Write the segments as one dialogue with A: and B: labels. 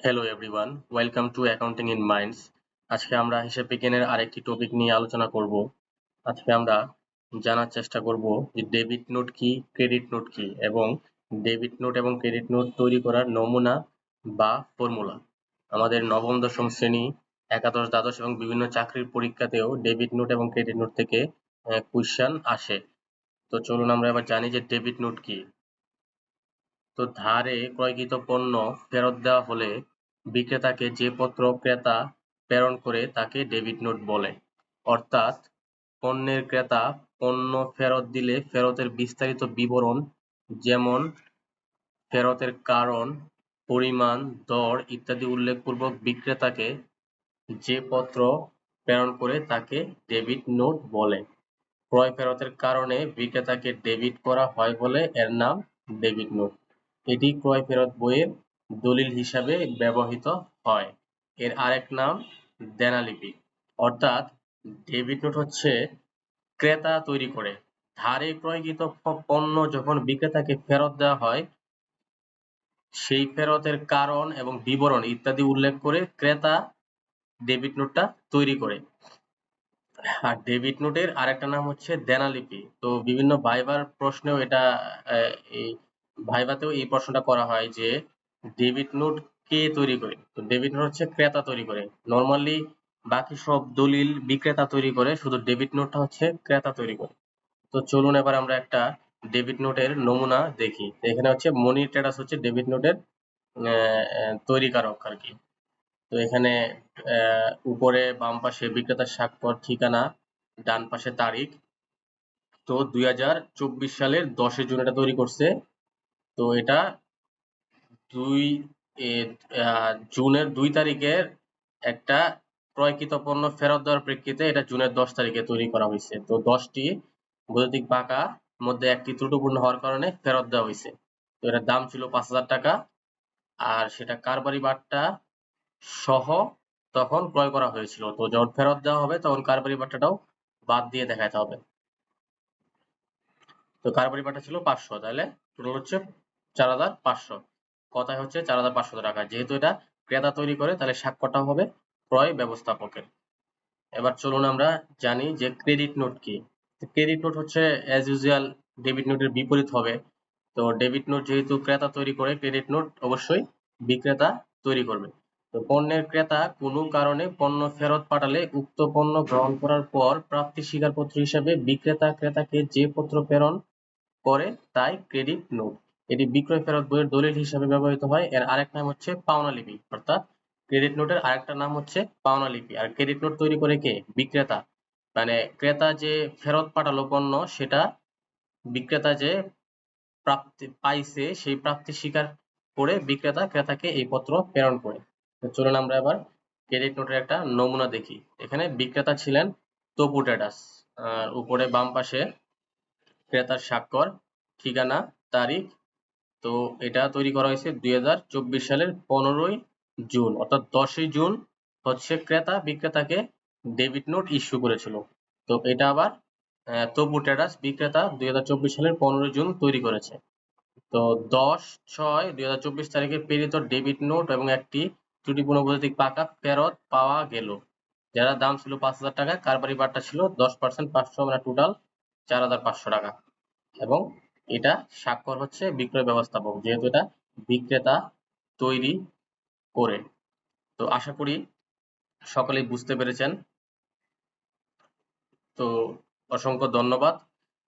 A: Hello everyone welcome to accounting in minds আজকে আমরা হিসাব বিজ্ঞানের আরেকটি টপিক নিয়ে আলোচনা করব। আজকে আমরা জানার চেষ্টা করব যে ডেবিট নোট কি ক্রেডিট নোট কি এবং ডেবিট নোট এবং ক্রেডিট নোট তৈরি করার নমুনা বা ফর্মুলা আমাদের নবম, দশম শ্রেণি, একাদশ, দ্বাদশ এবং বিভিন্ন চাকরির পরীক্ষাতেও ডেবিট নোট এবং ক্রেডিট নোট থেকে কোয়েশ্চান আসে। তো চলুন আমরা এবার জানি যে ডেবিট নোট কি। তো ধারে ক্রয়কৃত পণ্য ফেরত দেওয়া হলে বিক্রেতাকে যে পত্র ক্রেতা প্রেরণ করে তাকে ডেবিট নোট বলে। অর্থাৎ পণ্যের ক্রেতা পণ্য ফেরত দিলে ফেরতের বিস্তারিত বিবরণ যেমন ফেরতের কারণ, পরিমাণ, দর ইত্যাদি উল্লেখপূর্বক বিক্রেতাকে যে পত্র প্রেরণ করে তাকে ডেবিট নোট বলে। ক্রয় ফেরতের কারণে বিক্রেতাকে ডেবিট করা হয় বলে এর নাম ডেবিট নোট। এটি ক্রয় ফেরত বইয়ের দলিল হিসাবে ব্যবহৃত হয়। এর আরেক নাম দেনালিপি। অর্থাৎ ডেবিট নোট হচ্ছে ক্রেতা তৈরি করে। ধারে ক্রয়কৃত পণ্য যখন বিক্রেতাকে ফেরত দেওয়া হয়, সেই ফেরতের কারণ এবং বিবরণ ইত্যাদি উল্লেখ করে ক্রেতা ডেবিট নোটটা তৈরি করে। আর ডেবিট নোটের আরেকটা নাম হচ্ছে দেনালিপি। তো বিভিন্ন ভাইবার প্রশ্নেও এটা এই ভাইভাতেও এই প্রশ্নটা করা হয় যে ডেবিট নোট কে তৈরি করে? তো ডেবিট নোট হচ্ছে ক্রেতা তৈরি করে। নরমালি বাকি সব দলিল বিক্রেতা তৈরি করে, শুধু ডেবিট নোটটা হচ্ছে ক্রেতা তৈরি করে। তো চলুন এবার আমরা একটা ডেবিট নোটের নমুনা দেখি। এখানে হচ্ছে মনি ট্রেডার্স হচ্ছে ডেবিট নোটের তৈরিকারক আর কি। তো এখানে উপরে বাম পাশে বিক্রেতার স্বাক্ষর, ঠিকানা, ডান পাশে তারিখ। তো দুই হাজার চব্বিশ সালের দশে জুন এটা তৈরি করছে। তো এটা দুই জুনের দুই তারিখের একটা ক্রয়কৃত পণ্য ফেরত দেওয়ার প্রেক্ষিতে এটা জুনের দশ তারিখে তৈরি করা হয়েছে। তো দশটি বৈদ্যুতিক পাকা মধ্যে একটি ত্রুটিপূর্ণ হওয়ার কারণে ফেরত দেওয়া হয়েছে। তো এটার দাম ছিল পাঁচ হাজার টাকা। আর সেটা কারবারি বাট্টা সহ তখন ক্রয় করা হয়েছিল। তো যখন ফেরত দেওয়া হবে, তখন কারবারি বাট্টাটাও বাদ দিয়ে দেখাতে হবে। তো কারবারি বাট্টা ছিল পাঁচশো। তাহলে টোটাল হচ্ছে চার হাজার পাঁচশো। কথায় হচ্ছে চার হাজার পাঁচশো টাকা। যেহেতু এটা ক্রেতা তৈরি করে, তাহলে স্বাক্ষরটা হবে ক্রয় ব্যবস্থাপকের। এবার চলুন আমরা জানি যে ক্রেডিট নোট কি। ক্রেডিট নোট হচ্ছে অ্যাজ ইউজুয়াল ডেবিট নোটের বিপরীত হবে। তো ডেবিট নোট যেহেতু ক্রেতা তৈরি করে ক্রেডিট নোট অবশ্যই বিক্রেতা তৈরি করবে। তো পণ্যের ক্রেতা কোনো কারণে পণ্য ফেরত পাঠালে উক্ত পণ্য গ্রহণ করার পর প্রাপ্তি স্বীকারপত্র হিসেবে বিক্রেতা ক্রেতাকে যে পত্র প্রেরণ করে, তাই ক্রেডিট নোট। এটি বিক্রয় ফেরত বইয়ের দলিল হিসাবে ব্যবহৃত হয়। এর আরেক নাম হচ্ছে পাওনা লিপি, অর্থাৎ ক্রেডিট নোটের আরেকটা নাম হচ্ছে পাওনা লিপি। আর ক্রেডিট নোট তৈরি করে কে? বিক্রেতা। মানে ক্রেতা যে ফেরত পাঠালো পণ্য, সেটা বিক্রেতা যে প্রাপ্তি পাইছে, সেই প্রাপ্তি স্বীকার করে বিক্রেতা ক্রেতাকে এই পত্র প্রেরণ করে। চলুন আমরা এবার ক্রেডিট নোটের একটা নমুনা দেখি। এখানে বিক্রেতা ছিলেন তপু ট্রেডার্স। আর উপরে বাম পাশে ক্রেতার স্বাক্ষর, ঠিকানা, তারিখ তো এটা তৈরি করা হয়েছে দুই হাজার চব্বিশ সালের পনেরোই জুন, অর্থাৎ দশই জুন হচ্ছে ক্রেতা বিক্রেতাকে ডেবিট নোট ইস্যু করেছিল। তো এটা আবার তবু ট্রেডার্স বিক্রেতা দুই হাজার চব্বিশ সালের পনেরোই জুন তৈরি করেছে। তো দশ ছয় দুই হাজার চব্বিশ তারিখে প্রেরিত ডেবিট নোট এবং একটি ত্রুটিপূর্ণ বৈদ্যুতিক পাকা ফেরত পাওয়া গেল। যারা দাম ছিল পাঁচ হাজার টাকা, কারবারি বারটা ছিল দশ পার্সেন্ট পাঁচশো মানে টোটাল চার হাজার পাঁচশো টাকা। এবং এটা স্বাক্ষর হচ্ছে বিক্রয় ব্যবস্থাপক, যেহেতু এটা বিক্রেতা তৈরি করে। তো আশা করি সকলেই বুঝতে পেরেছেন। তো অসংখ্য ধন্যবাদ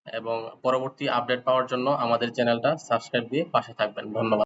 A: এবং পরবর্তী আপডেট পাওয়ার জন্য আমাদের চ্যানেলটা সাবস্ক্রাইব দিয়ে পাশে থাকবেন। ধন্যবাদ।